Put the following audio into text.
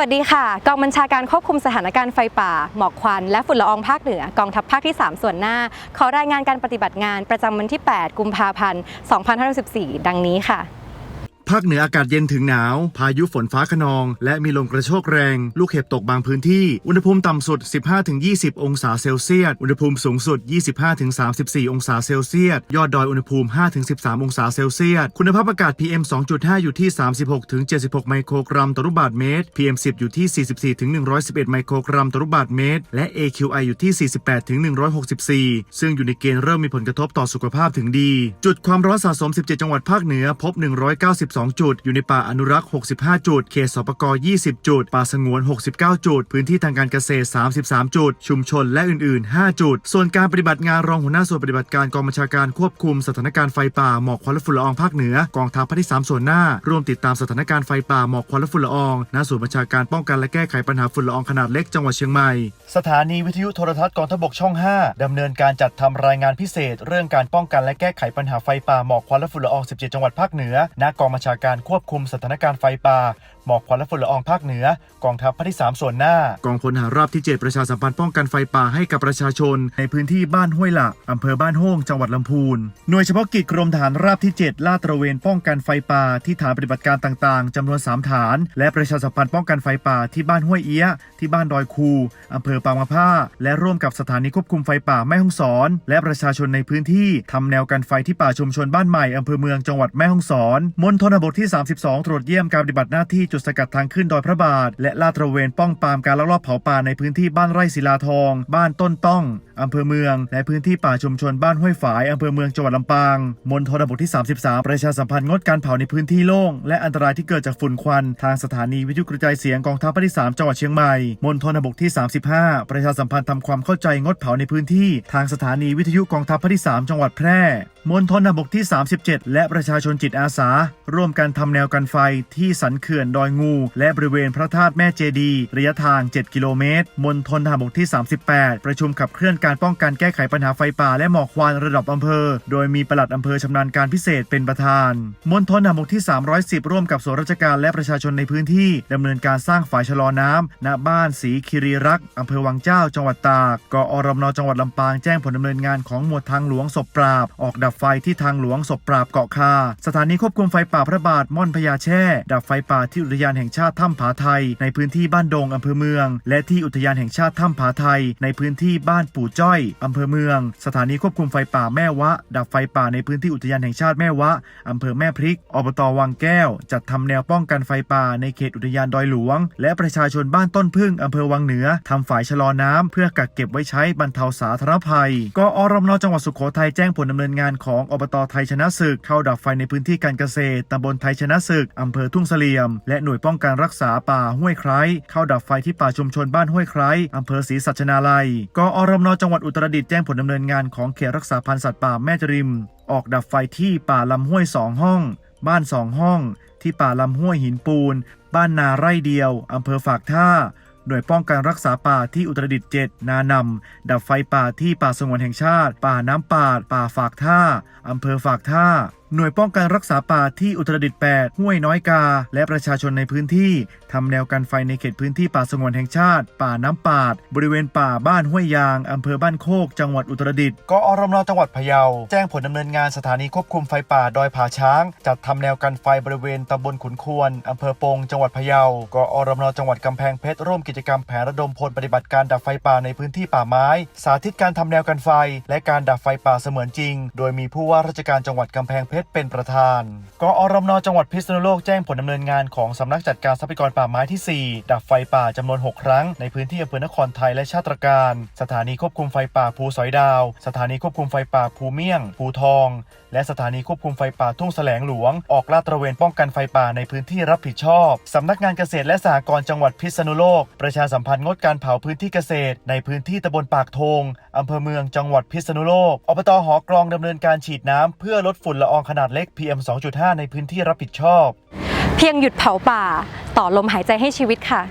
วัสดีค่ะ กองบัญชาการควบคุมสถานการณ์ไฟป่า หมอกควัน และฝุ่นละอองภาคเหนือกองทัพภาคที่ 3 ส่วนหน้า ขอรายงานการปฏิบัติงานประจำวันที่ 8 กุมภาพันธ์ 2564 ดังนี้ค่ะ ภาคเหนืออากาศเย็นถึงหนาว พายุฝนฟ้าขนอง และมีลมกระโชกแรง ลูกเห็บตกบางพื้นที่ อุณหภูมิต่ำสุด 15-20 องศาเซลเซียส อุณหภูมิสูงสุด 25-34 องศาเซลเซียส ยอดดอยอุณหภูมิ 5-13 องศาเซลเซียส คุณภาพอากาศ PM 2.5 อยู่ที่ 36-76 ไมโครกรัมต่อลูกบาศก์เมตร PM 10 อยู่ที่ 44-111 ไมโครกรัมต่อลูกบาศก์เมตร และ AQI อยู่ที่ 48-164 ซึ่งอยู่ในเกณฑ์เริ่มมีผลกระทบต่อสุขภาพถึงดี จุดความร้อนสะสม 17 จังหวัดภาคเหนือพบ 192จุด อยู่ในป่าอนุรักษ์ 65 จุด เขตสปก20 จุด ป่าสงวน 69 จุด พื้นที่ทางการเกษตร 33 จุด ชุมชนและอื่น ๆ 5 จุด ส่วนการปฏิบัติงานรองหัวหน้าส่วนปฏิบัติการกองบัญชาการควบคุมสถานการณ์ไฟป่าหมอกควันและฝุ่นละอองภาคเหนือกองทัพภาคที่ 3 ส่วนหน้า ร่วมติดตามสถานการณ์ไฟป่าหมอกควันและฝุ่นละอองณศูนย์บัญชาการป้องกันและแก้ไขปัญหาฝุ่นละอองขนาดเล็กจังหวัดเชียงใหม่ สถานีวิทยุโทรทัศน์กองทพบกช่อง 5ดำเนินการจัดทำรายงานพิเศษ เรื่องการป้องกันและแก้ไขปัญหาไฟป่าหมอกควันและฝุ่นละออง 17 จังหวัดภาคเหนือณกองบัญชาการควบคุมสถานการณ์ไฟป่า หมอกควันและฝุ่นละอองภาคเหนือ กองทัพภาคที่ 3 ส่วนหน้า กองพลทหารราบที่ 7 ประชาสัมพันธ์ป้องกันไฟป่าให้กับประชาชน ในพื้นที่บ้านห้วยหละอำเภอบ้านโฮ่งจังหวัดลำพูนหน่วยเฉพาะกิจกรมทหารราบที่ 7 ลาดตระเวนป้องกันไฟป่าที่ฐานปฏิบัติการต่างๆจำนวน 3 ฐาน และประชาสัมพันธ์ป้องกันไฟป่าที่บ้านห้วยเอี้ย ที่บ้านดอยคูอำเภอปางมะผ้า และร่วมกับสถานีควบคุมไฟป่าแม่ฮ่องสอน และประชาชนในพื้นที่ทำแนวกันไฟที่ป่าชุมชนบ้านใหม่อำเภอเมืองจังหวัดแม่ฮ่องสอนมณฑลบทที่ 32 ตรวจเยี่ยมการปฏิบัติหน้าที่จุดสกัดทางขึ้นดอยพระบาท และลาดตระเวนป้องปรามการลักลอบเผาป่าในพื้นที่บ้านไร่ศิลาทอง บ้านต้นต้องอำเภอเมือง และพื้นที่ป่าชุมชนบ้านห้วยฝายอำเภอเมืองจังหวัดลำปางมณฑลบทที่ 33 ประชาสัมพันธ์งดการเผาในพื้นที่โล่งและอันตรายที่เกิดจากฝุ่นควัน ทางสถานีวิทยุกระจายเสียงกองทัพภาคที่ 3 จังหวัดเชียงใหม่มณฑลบทที่ 35 ประชาสัมพันธ์ทำความเข้าใจงดเผาในพื้นที่ ทางสถานีวิทยุกองทัพภาคที่ 3 จังหวัดแพร่ มณฑลบกที่ 37 และประชาชนจิตอาสา ร่วมกันทำแนวกันไฟที่สันเขื่อนดอยงู และบริเวณพระธาตุแม่เจดีย์ระยะทาง 7 กิโลเมตร มณฑลทหารบกที่ 38 ประชุมขับเคลื่อนการป้องกันแก้ไขปัญหาไฟป่าและหมอกควันระดับอำเภอ โดยมีปลัดอำเภอชำนาญการพิเศษเป็นประธาน มณฑลทหารบกที่ 310 ร่วมกับส่วนราชการและประชาชนในพื้นที่ดำเนินการสร้างฝายชะลอน้ำณบ้านศรีคิรีรักษ์อำเภอวังเจ้า จังหวัดตากกอรมนจังหวัดลำปางแจ้งผลดำเนินงานของหมวดทางหลวงศพปราบออกดับไฟที่ทางหลวงศพปราบเกาะคา สถานีควบคุมไฟป่าพระบาทม่อนพญาแช่ ดับไฟป่าที่อุทยานแห่งชาติถ้ำผาไทย ในพื้นที่บ้านดงอำเภอเมือง และที่อุทยานแห่งชาติถ้ำผาไทย ในพื้นที่บ้านปู่จ้อยอำเภอเมือง สถานีควบคุมไฟป่าแม่วะ ดับไฟป่าในพื้นที่อุทยานแห่งชาติแม่วะอำเภอแม่พริกอบตวังแก้ว จัดทำแนวป้องกันไฟป่าในเขตอุทยานดอยหลวง และประชาชนบ้านต้นพึ่งอำเภอวังเหนือทำฝายชะลอน้ำเพื่อกักเก็บไว้ใช้บรรเทาสาธารณภัยกอรมนจังหวัดสุโขทัยแจ้งผลดำเนินงานของอบตไทยชนะศึกเข้าดับไฟในพื้นที่การเกษตรตำบลไทยชนะศึกอำเภอทุ่งเสลี่ยม และหน่วยป้องกันรักษาป่าห้วยไคร้เข้าดับไฟที่ป่าชุมชนบ้านห้วยไคร้อำเภอศรีสัชนาลัยกอรมนจังหวัดอุตรดิตถ์แจ้งผลดำเนินงานของเขตรักษาพันธุ์สัตว์ป่าแม่จริม ออกดับไฟที่ป่าลำห้วยสองห้อง บ้านสองห้อง ที่ป่าลำห้วยหินปูน บ้านนาไร่เดียวอำเภอฝากท่า หน่วยป้องกันรักษาป่าที่อุตรดิตถ์7นานำดับไฟป่าที่ป่าสงวนแห่งชาติ ป่าน้ำป่า ป่าฝากท่าอำเภอฝากท่าหน่วยป้องกันรักษาป่าที่อุตรดิตถ์8ห้วยน้อยกา และประชาชนในพื้นที่ทำแนวกันไฟในเขตพื้นที่ป่าสงวนแห่งชาติ ป่าน้ำปาด บริเวณป่าบ้านห้วยยางอำเภอบ้านโคก จังหวัดอุตรดิตถ์กอรมนจังหวัดพะเยา แจ้งผลดำเนินงานสถานีควบคุมไฟป่าดอยผาช้าง จัดทำแนวกันไฟบริเวณตำบลขุนควรอำเภอปงจังหวัดพะเยากอรมนจังหวัดกำแพงเพชรร่วมกิจกรรมแผนระดมพลปฏิบัติการดับไฟป่าในพื้นที่ป่าไม้ สาธิตการทำแนวกันไฟ และการดับไฟป่าเสมือนจริง โดยมีผู้ว่าราชการจังหวัดกำแพงเพชรเป็นประธาน กอรมนจังหวัดพิษณุโลกแจ้งผลดำเนินงานของสำนักจัดการทรัพยากรป่าไม้ที่ 4 ดับไฟป่าจำนวน 6 ครั้ง ในพื้นที่อำเภอนครไทยและชาติการ สถานีควบคุมไฟป่าภูสอยดาว สถานีควบคุมไฟป่าภูเมี่ยง ภูทอง และสถานีควบคุมไฟป่าทุ่งแสลงหลวง ออกลาดตระเวนป้องกันไฟป่าในพื้นที่รับผิดชอบสำนักงานเกษตรและสหกรณ์จังหวัดพิษณุโลก ประชาสัมพันธ์งดการเผาพื้นที่เกษตร ในพื้นที่ตำบลปากทง อำเภอเมืองจังหวัดพิษณุโลกอบตหอกรองดำเนินการฉีดน้ำเพื่อลดฝุ่นละอองขนาดเล็ก PM 2.5 ในพื้นที่รับผิดชอบ เพียงหยุดเผาป่า ต่อลมหายใจให้ชีวิตค่ะ